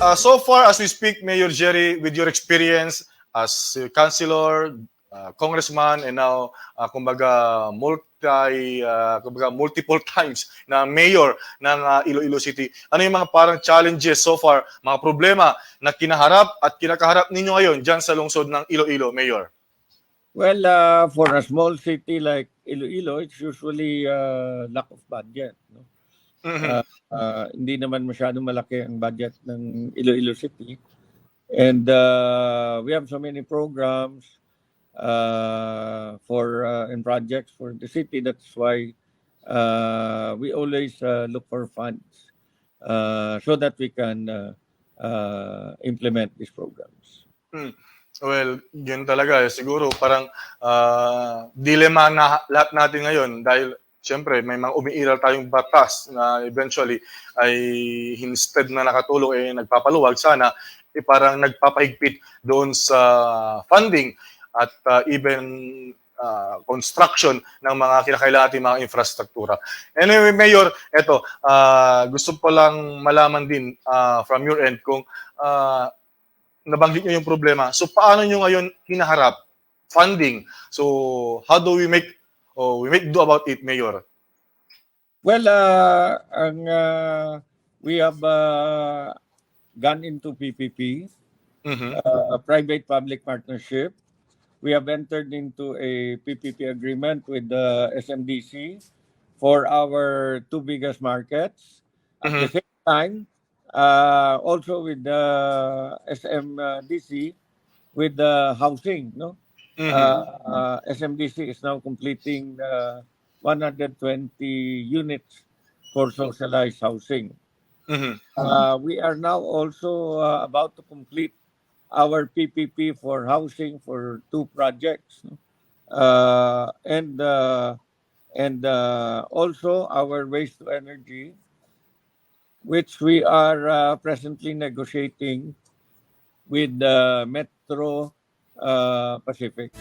uh, so far as we speak, Mayor Jerry, with your experience as uh, councilor, uh, congressman, and now, uh, kumbaga, multi, uh, kumbaga, multiple times na mayor ng uh, Iloilo City, ano yung mga parang challenges so far, mga problema na kinaharap at kinakaharap ninyo ngayon dyan sa lungsod ng Iloilo, Mayor? Well, uh, for a small city like Iloilo, it's usually uh, lack of budget. No? Mhm. Uh, hindi naman masyadong malaki ang budget ng Iloilo City. And uh, we have so many programs uh, for uh, and projects for the city. That's why uh, we always uh, look for funds uh, so that we can uh, uh, implement these programs. Well, yun talaga. eh. Siguro parang ah, dilemma na lahat natin ngayon dahil siyempre may mga umiiral tayong batas na eventually ay instead na nakatulong eh nagpapaluwag sana eh parang nagpapahigpit doon sa funding at ah, even ah, construction ng mga kinakailangan nating mga infrastruktura. Anyway, Mayor, eto, ah, gusto ko lang malaman din ah, from your end kung ah, nabanggit niyo yung problema. So paano niyo ngayon hinaharap funding? So how do we make oh, we make do about it, Mayor? Well, uh, ang uh, we have uh, gone into PPP, Mhm. uh, private-public partnership. We have entered into a PPP agreement with the SMDC for our two biggest markets. At the same time, uh, also with the SMDC with the housing, no? Mhm. uh, SMDC is now completing uh, 120 units for socialized housing. Mhm. Uh, we are now also uh, about to complete our PPP for housing for two projects, uh, and uh, and uh, also our waste to energy, which we are uh, presently negotiating with the Metro uh, Pacific.